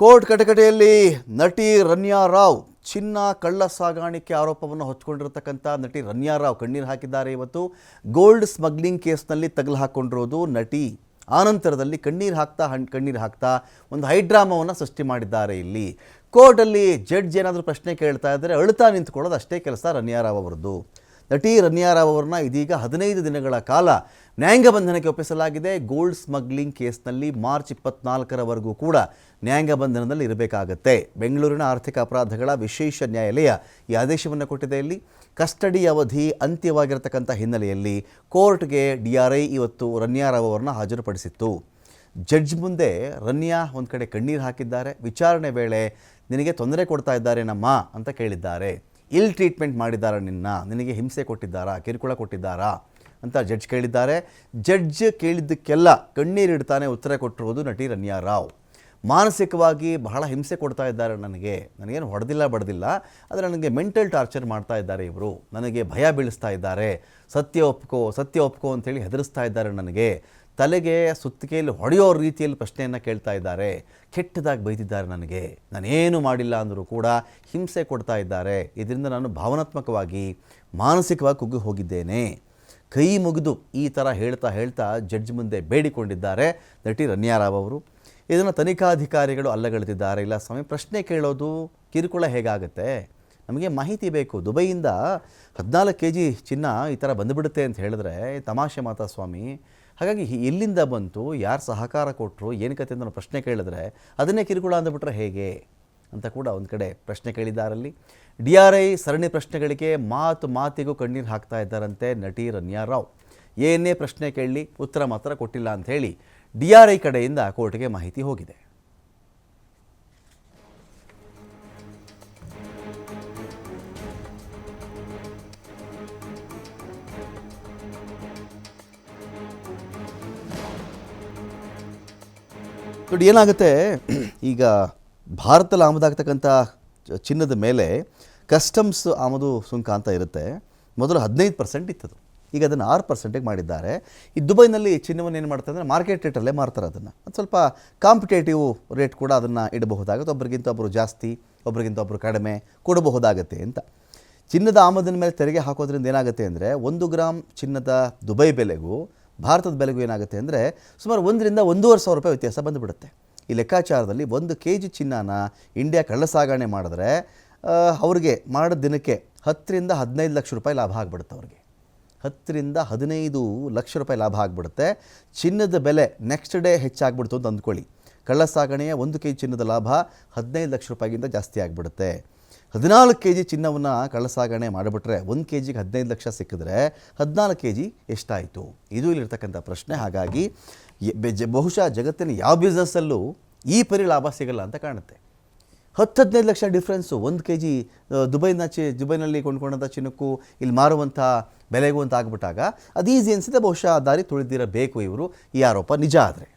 Court ಕಟಕಟೆಯಲ್ಲಿ ನಟಿ ರನ್ಯಾ ರಾವ್ ಚಿನ್ನ ಕಳ್ಳ ಸಾಗಾಣಿಕೆ ಆರೋಪವನ್ನು ಹೊಚ್ಚಿಕೊಂಡಿರತಕ್ಕಂಥ ನಟಿ ರನ್ಯಾ ರಾವ್ ಕಣ್ಣೀರು ಹಾಕಿದ್ದಾರೆ. ಇವತ್ತು ಗೋಲ್ಡ್ ಸ್ಮಗ್ಲಿಂಗ್ ಕೇಸ್ನಲ್ಲಿ ತಗಲು ಹಾಕ್ಕೊಂಡಿರೋದು ನಟಿ ಆನಂತರದಲ್ಲಿ ಕಣ್ಣೀರು ಹಾಕ್ತಾ ಹಣ್ ಕಣ್ಣೀರು ಹಾಕ್ತಾ ಒಂದು ಹೈಡ್ರಾಮವನ್ನು ಸೃಷ್ಟಿ ಮಾಡಿದ್ದಾರೆ ಇಲ್ಲಿ. ಕೋರ್ಟಲ್ಲಿ ಜಡ್ಜ್ ಏನಾದರೂ ಪ್ರಶ್ನೆ ಕೇಳ್ತಾ ಇದ್ದರೆ ಅಳ್ತಾ ನಿಂತ್ಕೊಳ್ಳೋದು ಅಷ್ಟೇ ಕೆಲಸ ರನ್ಯಾ ರಾವ್ ಅವರದ್ದು. ನಟಿ ರನ್ಯಾ ರಾವ್ ಅವರನ್ನ ಇದೀಗ ಹದಿನೈದು ದಿನಗಳ ಕಾಲ ನ್ಯಾಯಾಂಗ ಬಂಧನಕ್ಕೆ ಒಪ್ಪಿಸಲಾಗಿದೆ. ಗೋಲ್ಡ್ ಸ್ಮಗ್ಲಿಂಗ್ ಕೇಸ್ನಲ್ಲಿ ಮಾರ್ಚ್ ಇಪ್ಪತ್ನಾಲ್ಕರವರೆಗೂ ಕೂಡ ನ್ಯಾಯಾಂಗ ಬಂಧನದಲ್ಲಿ ಇರಬೇಕಾಗತ್ತೆ. ಬೆಂಗಳೂರಿನ ಆರ್ಥಿಕ ಅಪರಾಧಗಳ ವಿಶೇಷ ನ್ಯಾಯಾಲಯ ಈ ಆದೇಶವನ್ನು ಕೊಟ್ಟಿದೆ ಇಲ್ಲಿ. ಕಸ್ಟಡಿ ಅವಧಿ ಅಂತ್ಯವಾಗಿರತಕ್ಕಂಥ ಹಿನ್ನೆಲೆಯಲ್ಲಿ ಕೋರ್ಟ್ಗೆ ಡಿ ಆರ್ ಐ ಇವತ್ತು ರನ್ಯಾ ರಾವ್ ಅವರನ್ನ ಹಾಜರುಪಡಿಸಿತ್ತು. ಜಡ್ಜ್ ಮುಂದೆ ರನ್ಯಾ ಒಂದು ಕಡೆ ಕಣ್ಣೀರು ಹಾಕಿದ್ದಾರೆ. ವಿಚಾರಣೆ ವೇಳೆ ನಿನಗೆ ತೊಂದರೆ ಕೊಡ್ತಾ ಇದ್ದಾರೆ ನಮ್ಮ ಅಂತ ಕೇಳಿದ್ದಾರೆ. ಇಲ್ ಟ್ರೀಟ್ಮೆಂಟ್ ಮಾಡಿದ್ದಾರಾ ನಿನ್ನ? ನಿನಗೆ ಹಿಂಸೆ ಕೊಟ್ಟಿದ್ದಾರಾ? ಕಿರುಕುಳ ಕೊಟ್ಟಿದ್ದಾರಾ? ಅಂತ ಜಡ್ಜ್ ಕೇಳಿದ್ದಾರೆ. ಜಡ್ಜ್ ಕೇಳಿದ್ದಕ್ಕೆಲ್ಲ ಕಣ್ಣೀರಿಡ್ತಾನೆ ಉತ್ತರ ಕೊಟ್ಟಿರುವುದು ನಟಿ ರನ್ಯಾ ರಾವ್. ಮಾನಸಿಕವಾಗಿ ಬಹಳ ಹಿಂಸೆ ಕೊಡ್ತಾ ಇದ್ದಾರೆ ನನಗೆ. ನನಗೇನು ಹೊಡೆದಿಲ್ಲ ಬಡ್ದಿಲ್ಲ. ಆದರೆ ನನಗೆ ಮೆಂಟಲ್ ಟಾರ್ಚರ್ ಮಾಡ್ತಾ ಇದ್ದಾರೆ ಇವರು. ನನಗೆ ಭಯ ಬೀಳಿಸ್ತಾ ಇದ್ದಾರೆ. ಸತ್ಯ ಒಪ್ಕೋ ಸತ್ಯ ಒಪ್ಕೋ ಅಂತೇಳಿ ಹೆದರಿಸ್ತಾ ಇದ್ದಾರೆ ನನಗೆ. ತಲೆಗೆ ಸುತ್ತಿಗೆಯಲ್ಲಿ ಹೊಡೆಯೋ ರೀತಿಯಲ್ಲಿ ಪ್ರಶ್ನೆಯನ್ನು ಕೇಳ್ತಾ ಇದ್ದಾರೆ. ಕೆಟ್ಟದಾಗಿ ಬೈದಿದ್ದಾರೆ ನನಗೆ. ನಾನೇನು ಮಾಡಿಲ್ಲ ಅಂದರೂ ಕೂಡ ಹಿಂಸೆ ಕೊಡ್ತಾ ಇದ್ದಾರೆ. ಇದರಿಂದ ನಾನು ಭಾವನಾತ್ಮಕವಾಗಿ, ಮಾನಸಿಕವಾಗಿ ಕುಗ್ಗಿ ಹೋಗಿದ್ದೇನೆ. ಕೈ ಮುಗಿದು ಈ ಥರ ಹೇಳ್ತಾ ಹೇಳ್ತಾ ಜಡ್ಜ್ ಮುಂದೆ ಬೇಡಿಕೊಂಡಿದ್ದಾರೆ ನಟಿ ರನ್ಯಾರಾವ್ ಅವರು. ಇದನ್ನು ತನಿಖಾಧಿಕಾರಿಗಳು ಅಲ್ಲಗಳೆದಿದ್ದಾರೆ. ಇಲ್ಲ ಸ್ವಾಮಿ, ಪ್ರಶ್ನೆ ಕೇಳೋದು ಕಿರುಕುಳ ಹೇಗಾಗುತ್ತೆ? ನಮಗೆ ಮಾಹಿತಿ ಬೇಕು. ದುಬೈಯಿಂದ ಹದಿನಾಲ್ಕು ಕೆ ಜಿ ಚಿನ್ನ ಈ ಥರ ಬಂದುಬಿಡುತ್ತೆ ಅಂತ ಹೇಳಿದ್ರೆ ತಮಾಷೆ ಮಾತಾ ಸ್ವಾಮಿ. ಹಾಗಾಗಿ ಎಲ್ಲಿಂದ ಬಂತು, ಯಾರು ಸಹಕಾರ ಕೊಟ್ಟರು ಏನು ಕತೆ ಅಂತ ಪ್ರಶ್ನೆ ಕೇಳಿದ್ರೆ ಅದನ್ನೇ ಕಿರುಕುಳ ಅಂದ್ಬಿಟ್ರೆ ಹೇಗೆ ಅಂತ ಕೂಡ ಒಂದು ಕಡೆ ಪ್ರಶ್ನೆ ಕೇಳಿದ್ದಾರಲ್ಲಿ. ಡಿ ಆರ್ ಐ ಸರಣಿ ಪ್ರಶ್ನೆಗಳಿಗೆ ಮಾತು ಮಾತಿಗೂ ಕಣ್ಣೀರು ಹಾಕ್ತಾ ಇದ್ದಾರಂತೆ ನಟಿ ರನ್ಯಾ ರಾವ್. ಏನೇ ಪ್ರಶ್ನೆ ಕೇಳಲಿ ಉತ್ತರ ಮಾತ್ರ ಕೊಟ್ಟಿಲ್ಲ ಅಂತ ಹೇಳಿ ಡಿ ಆರ್ ಐ ಕಡೆಯಿಂದ ಕೋರ್ಟ್ಗೆ ಮಾಹಿತಿ ಹೋಗಿದೆ. ನೋಡಿ, ಏನಾಗುತ್ತೆ? ಈಗ ಭಾರತದಲ್ಲಿ ಆಮದಾಗ್ತಕ್ಕಂಥ ಚಿನ್ನದ ಮೇಲೆ ಕಸ್ಟಮ್ಸ್ ಆಮದು ಸುಂಕ ಅಂತ ಇರುತ್ತೆ. ಮೊದಲು ಹದಿನೈದು ಪರ್ಸೆಂಟ್ ಇತ್ತದು ಈಗ ಅದನ್ನು ಆರು ಪರ್ಸೆಂಟಿಗೆ ಮಾಡಿದ್ದಾರೆ. ಈ ದುಬೈನಲ್ಲಿ ಚಿನ್ನವನ್ನು ಏನು ಮಾಡ್ತಾರೆ ಅಂದರೆ ಮಾರ್ಕೆಟ್ ರೇಟಲ್ಲೇ ಮಾರ್ತಾರೆ ಅದನ್ನು. ಅದು ಸ್ವಲ್ಪ ಕಾಂಪಿಟೇಟಿವ್ ರೇಟ್ ಕೂಡ ಅದನ್ನು ಇಡಬಹುದಾಗುತ್ತೆ. ಒಬ್ರಿಗಿಂತ ಒಬ್ಬರು ಜಾಸ್ತಿ, ಒಬ್ರಿಗಿಂತ ಒಬ್ಬರು ಕಡಿಮೆ ಕೊಡಬಹುದಾಗತ್ತೆ ಅಂತ. ಚಿನ್ನದ ಆಮದಿನ ಮೇಲೆ ತೆರಿಗೆ ಹಾಕೋದ್ರಿಂದ ಏನಾಗುತ್ತೆ ಅಂದರೆ ಒಂದು ಗ್ರಾಮ್ ಚಿನ್ನದ ದುಬೈ ಬೆಲೆಗೂ ಭಾರತದ ಬೆಲೆಗೂ ಏನಾಗುತ್ತೆ ಅಂದರೆ ಸುಮಾರು ಒಂದರಿಂದ ಒಂದೂವರೆ ಸಾವಿರ ರೂಪಾಯಿ ವ್ಯತ್ಯಾಸ ಬಂದುಬಿಡುತ್ತೆ. ಈ ಲೆಕ್ಕಾಚಾರದಲ್ಲಿ ಒಂದು ಕೆ ಜಿ ಚಿನ್ನನ ಇಂಡಿಯಾ ಕಳ್ಳ ಸಾಗಣೆ ಮಾಡಿದ್ರೆ ಅವ್ರಿಗೆ ಮಾಡಿದ ದಿನಕ್ಕೆ ಹತ್ತರಿಂದ ಹದಿನೈದು ಲಕ್ಷ ರೂಪಾಯಿ ಲಾಭ ಆಗಿಬಿಡುತ್ತೆ ಅವ್ರಿಗೆ. ಹತ್ತರಿಂದ ಹದಿನೈದು ಲಕ್ಷ ರೂಪಾಯಿ ಲಾಭ ಆಗಿಬಿಡುತ್ತೆ. ಚಿನ್ನದ ಬೆಲೆ ನೆಕ್ಸ್ಟ್ ಡೇ ಹೆಚ್ಚಾಗ್ಬಿಡ್ತು ಅಂತ ಅಂದ್ಕೊಳ್ಳಿ. ಕಳ್ಳ ಸಾಗಣೆಯ ಒಂದು ಕೆ ಜಿ ಚಿನ್ನದ ಲಾಭ ಹದಿನೈದು ಲಕ್ಷ ರೂಪಾಯಿಗಿಂತ ಜಾಸ್ತಿ ಆಗಿಬಿಡುತ್ತೆ. ಹದಿನಾಲ್ಕು ಕೆ ಜಿ ಚಿನ್ನವನ್ನು ಕಳ್ಳಸಾಗಣೆ ಮಾಡಿಬಿಟ್ರೆ ಒಂದು ಕೆ ಜಿಗೆ ಹದಿನೈದು ಲಕ್ಷ ಸಿಕ್ಕಿದ್ರೆ ಹದಿನಾಲ್ಕು ಕೆ ಜಿ ಎಷ್ಟಾಯಿತು? ಇದು ಇಲ್ಲಿರ್ತಕ್ಕಂಥ ಪ್ರಶ್ನೆ. ಹಾಗಾಗಿ ಬಹುಶಃ ಜಗತ್ತಿನ ಯಾವ ಬಿಸ್ನೆಸ್ಸಲ್ಲೂ ಈ ಪರಿ ಲಾಭ ಸಿಗಲ್ಲ ಅಂತ ಕಾಣುತ್ತೆ. ಹತ್ತು ಹದಿನೈದು ಲಕ್ಷ ಡಿಫ್ರೆನ್ಸು ಒಂದು ಕೆ ಜಿ ದುಬೈನ ಚಿ ದುಬೈನಲ್ಲಿ ಕೊಂಡ್ಕೊಂಡಂಥ ಚಿನ್ನಕ್ಕೂ ಇಲ್ಲಿ ಮಾರುವಂಥ ಬೆಲೆಗೂ ಅಂತ ಆಗ್ಬಿಟ್ಟಾಗ ಅದು ಈಸಿ ಅನಿಸುತ್ತೆ ಬಹುಶಃ ದಾರಿ ತುಳಿದಿರಬೇಕು ಇವರು. ಈ ಆರೋಪ ನಿಜ ಆದರೆ.